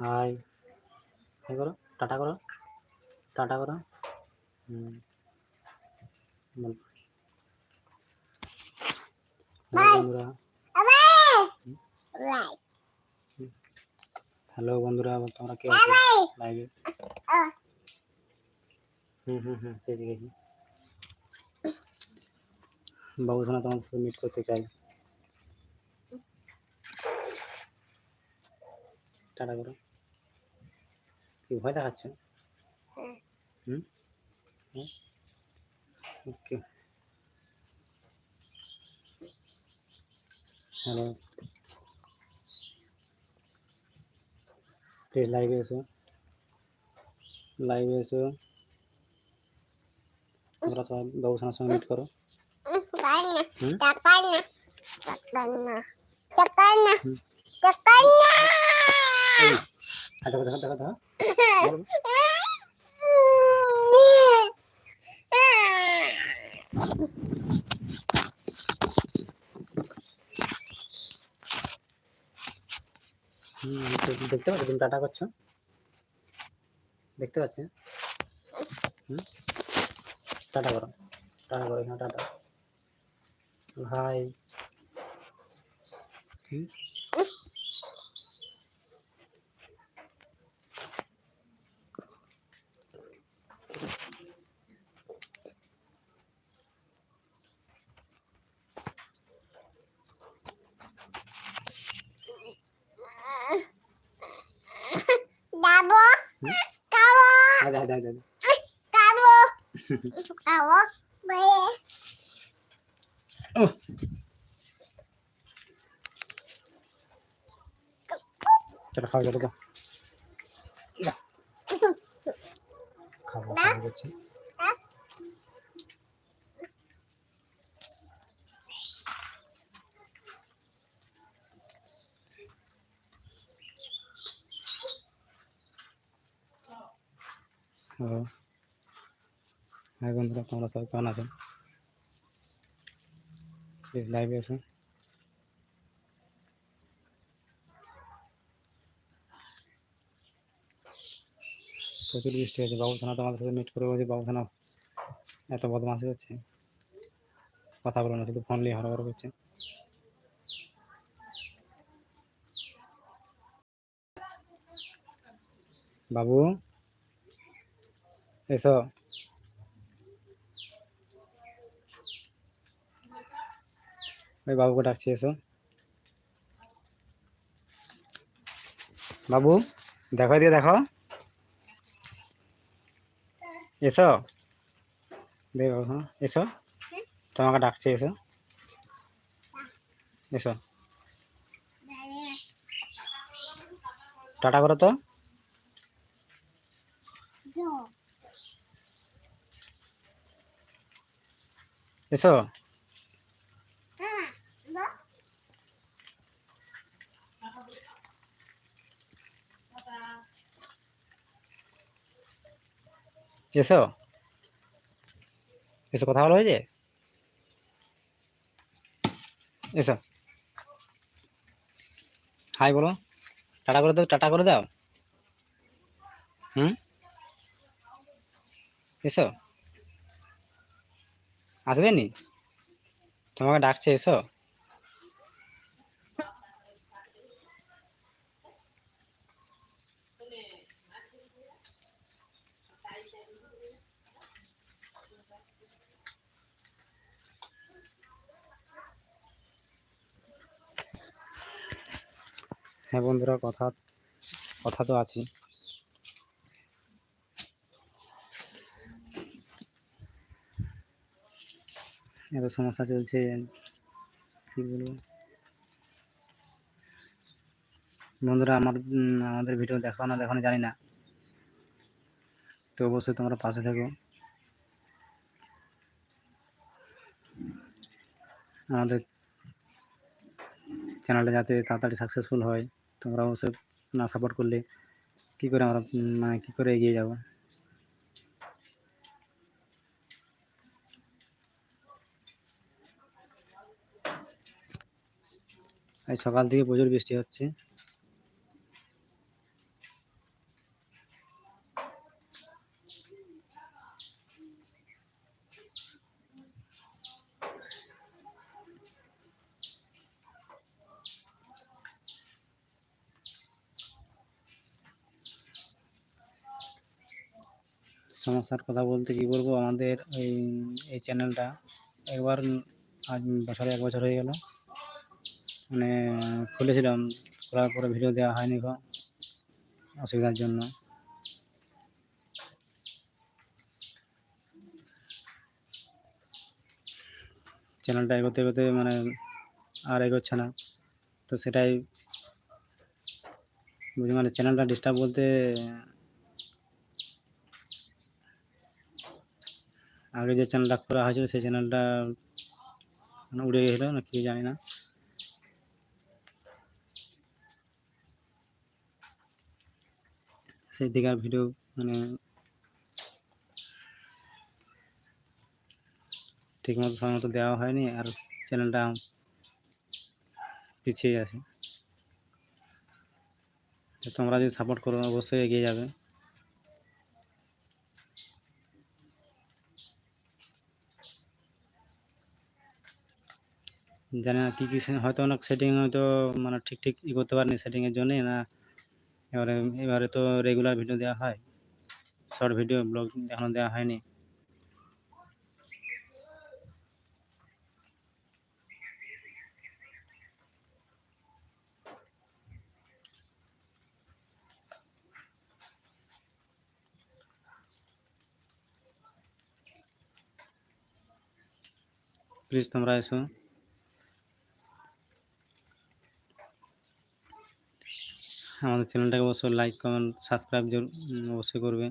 High. Hi করো tata করো tata করো। হুম। বন্ধুরা। হ্যালো বন্ধুরা তোমরা কে আছো লাইভে? হুম হুম হুম সেই দেখেছি বাবু সোনা তোমার সাথে মিট করতে চাই। টাটা করো। কি ভয় দেখাচ্ছ? হুম? ওকে। হ্যালো। প্লিজ লাইভে এসো। লাইভে এসো। তোমরা সবাই সোনার সঙ্গে মিট করো। দেখো দেখো দেখো দেখো দেখতে পাচ্ছ? তুমি টাটা করছ? দেখতে পাচ্ছি? হুম? টাটা করো। টাটা করো, এখানে টাটা ভাই হুম? হাই হাই হাই হাই চলো খাওয়া যাবে তো। খাব খাওয়া করছি হ্যালো হাই বন্ধুরা, তোমরা কেমন আছো? প্লিজ লাইভে প্রচুর বৃষ্টি হয়েছে। তোমাদের সাথে মিট করে বলছি বাবু থানা এত হচ্ছে কথা বলো না, শুধু ফোন নিয়ে হরবর করছে। বাবু? এসো ওই বাবুকে ডাকছি এসো বাবু দেখো দিয়ে দেখো এসো দেখো এসো তোমাকে ডাকছে এসো এসো টাটা করো তো এসো। এসো। এসো, কথা বলা হয়েছে? এসো। হাই বলো। টাটা করে দাও, টাটা করে দাও। হুম? এসো। আসবে নি? তোমাকে ডাকছে এসো। হ্যাঁ বন্ধুরা কথা কথা তো আছে এত সমস্যা চলছে। কী বলব? বন্ধুরা, আমার আমাদের ভিডিও দেখো না দেখো জানি না। তো অবশ্যই তোমরা পাশে থেকো। আমাদের চ্যানেলটা যাতে তাড়াতাড়ি সাকসেসফুল হয়, তোমরা অবশ্যই না সাপোর্ট করলে কী করে আমরা মানে কী করে এগিয়ে যাব? এই সকাল থেকে প্রচুর বৃষ্টি হচ্ছে। সমস্যার কথা বলতে কি বলব? আমাদের এই এই চ্যানেলটা একবার আজ বছরে এক বছর হয়ে গেল। মানে খুলেছিলাম, খোলার পরে ভিডিও দেওয়া হয়নি অসুবিধার জন্য। চ্যানেলটা এগোতে এগোতে মানে আর এগোচ্ছে না। তো সেটাই বুঝি মানে চ্যানেলটা ডিস্টার্ব বলতে আগে যে চ্যানেলটা করা হয়েছিল, সেই চ্যানেলটা উড়ে গেছিল, না কি জানি না। সেই দিকে আর ভিডিও মানে ঠিকমতো সময় মতো দেওয়া হয়নি আর চ্যানেলটা পিছিয়ে আছে। তোমরা যদি সাপোর্ট করো, অবশ্যই এগিয়ে যাবে। জানি না কী কী হয়তো অনেক সেটিং হয়তো মানে ঠিক ঠিক ই করতে পারিনি সেটিংয়ের জন্যে না এবারে এবারে তো রেগুলার ভিডিও দেওয়া হয়। শর্ট ভিডিও ব্লগ এখনও দেওয়া হয়নি। প্লিজ তোমরা এসো। আমাদের চ্যানেলটাকে অবশ্যই লাইক কমেন্ট সাবস্ক্রাইব অবশ্যই করবে।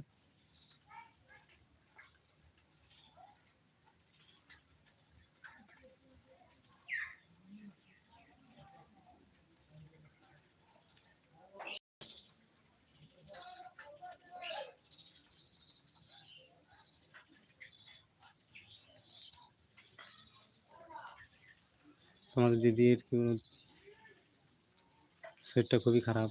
তোমাদের দিদির কি শরীরটা খুবই খারাপ।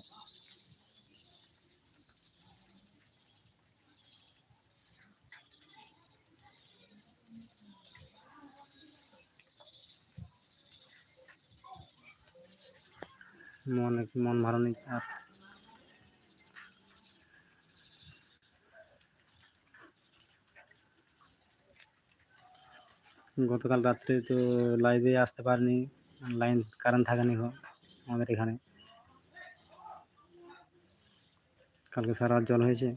মন মন ভালো নেই আর। গতকাল রাত্রে তো লাইভে আসতে পারিনি লাইন কারেন্ট থাকেনি আমাদের এখানে। কালকে সারা জল হয়েছে।